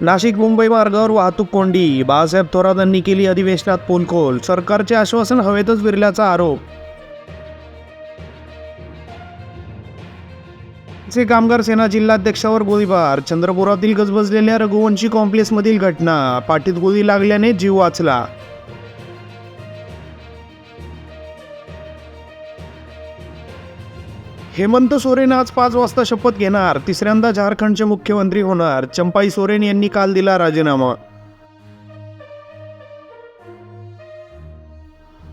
नाशिक मुंबई मार्गावर वाहतूक कोंडी. बाळासाहेब थोरातांनी केली अधिवेशनात पोलखोल. सरकारचे आश्वासन हवेतच विरल्याचा आरोप. चे कामगार सेना जिल्हाध्यक्षावर गोळीबार. चंद्रपुरातील गजबजलेल्या रघुवंशी कॉम्प्लेक्समधील घटना. पाठीत गोळी लागल्याने जीव वाचला. हेमंत सोरेन आज पाच वाजता शपथ घेणार. तिसऱ्यांदा झारखंडचे मुख्यमंत्री होणार. चंपाई सोरेन यांनी काल दिला राजीनामा.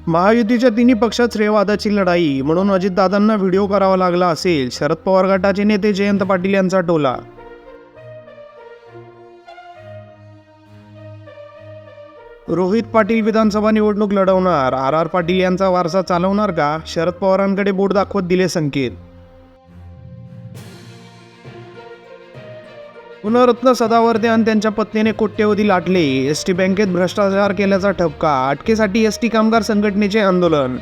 महायुतीच्या तिन्ही पक्षात श्रेयवादाची लढाई. म्हणून अजितदादांना व्हिडिओ करावा लागला असेल. शरद पवार गटाचे नेते जयंत पाटील यांचा टोला. रोहित पाटील विधानसभा निवडणूक लढवणार. आर आर पाटील यांचा वारसा चालवणार का? शरद पवारांकडे बोट दाखवत दिले संकेत. पुनरत्न सदावर्ते आणि त्यांच्या पत्नीने कोट्यवधी लाटले. एस टी बँकेत भ्रष्टाचार केल्याचा ठपका. अटकेसाठी एस टी कामगार संघटनेचे आंदोलन.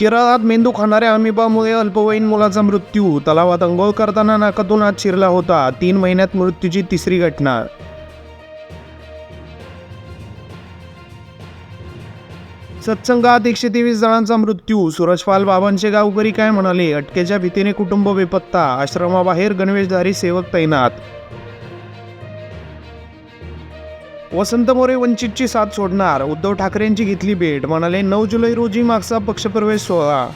केरळात मेंदू खाणाऱ्या अमिबामुळे अल्पवयीन मुलाचा मृत्यू. तलावात अंघोळ करताना नाकातून आत शिरला होता. तीन महिन्यात मृत्यूची तिसरी घटना. सत्संगात एकशे तेवीस जणांचा मृत्यू. सुरजपाल बाबांचे गावकरी काय म्हणाले? अटकेच्या भीतीने कुटुंब बेपत्ता. आश्रमाबाहेर गणवेशधारी सेवक तैनात. वसंत मोरे वंचितची साथ सोडणार. उद्धव ठाकरेंची घेतली भेट. म्हणाले नऊ जुलै रोजी मागचा पक्षप्रवेश सोहळा.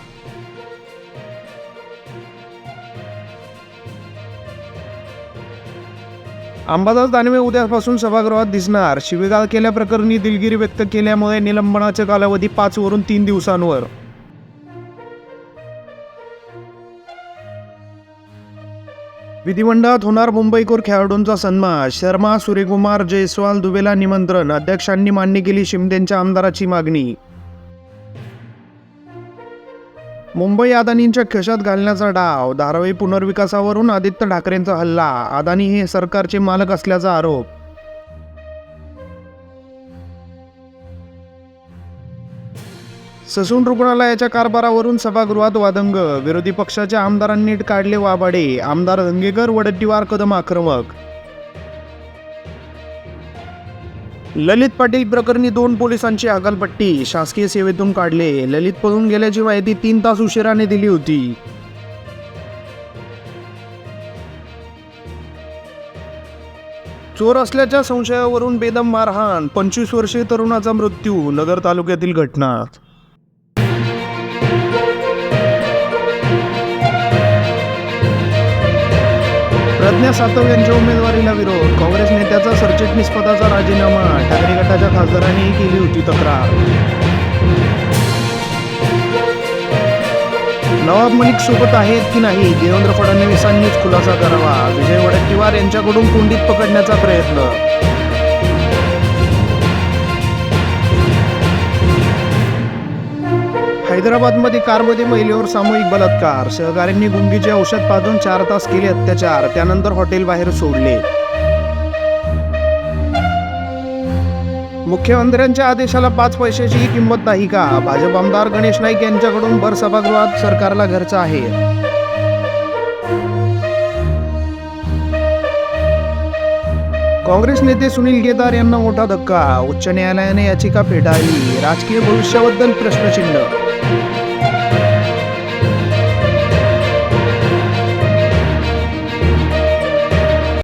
अंबादास दानवे उद्यापासून सभागृहात दिसणार. शिवेगाळ केल्याप्रकरणी दिलगिरी व्यक्त केल्यामुळे निलंबनाचा कालावधी पाच वरून तीन दिवसांवर. विधिमंडळात होणार मुंबईकोर खेळाडूंचा सन्मान. शर्मा सूर्यकुमार जयस्वाल दुबेला निमंत्रण. अध्यक्षांनी मान्य केली शिमदेंच्या आमदाराची मागणी. मुंबई अदानींच्या खिशात घालण्याचा डाव धारावी पुनर्विकासावरून आदित्य ठाकरेंचा हल्ला अदानी हे सरकारचे मालक असल्याचा आरोप. ससून रुग्णालयाच्या कारभारावरून सभागृहात वादंग विरोधी पक्षाच्या आमदारांनी काढले वाबाडे आमदार धंगेकर वडट्टीवार कदम आक्रमक. ललित पाटील प्रकरणी दोन पोलिसांची अकालपट्टी शासकीय सेवेतून काढले. ललित पळून गेल्याची माहिती तीन तास उशिराने दिली होती. चोर असल्याच्या संशयावरून बेदम मारहाण. पंचवीस वर्षीय तरुणाचा मृत्यू नगर तालुक्यातील घटना प्रज्ञा सातव यांच्या उमेदवारीला विरोध. काँग्रेस नेत्याचा सरचिटणीस पदाचा राजीनामा ठाकरे गटाच्या खासदारांनीही केली होती तक्रार. नवाब मलिक सोबत आहेत की नाही देवेंद्र फडणवीसांनीच खुलासा करावा. विजय वडेट्टीवार यांच्याकडून कुंडीत पकडण्याचा प्रयत्न. हैदराबादमध्ये कारमध्ये महिलेवर सामूहिक बलात्कार. सहकाऱ्यांनी गुंगीचे औषध पाजून चार तास केले अत्याचार. त्यानंतर हॉटेल बाहेर सोडले. मुख्यमंत्र्यांच्या आदेशाला पाच पैशाची किंमत नाही का? भाजप आमदार गणेश नाईक यांच्याकडून भर सभागृहात सरकारला घरचा आहे. काँग्रेस नेते सुनील केदार यांना मोठा धक्का. उच्च न्यायालयाने याचिका फेटाळली. राजकीय भविष्याबद्दल प्रश्नचिन्ह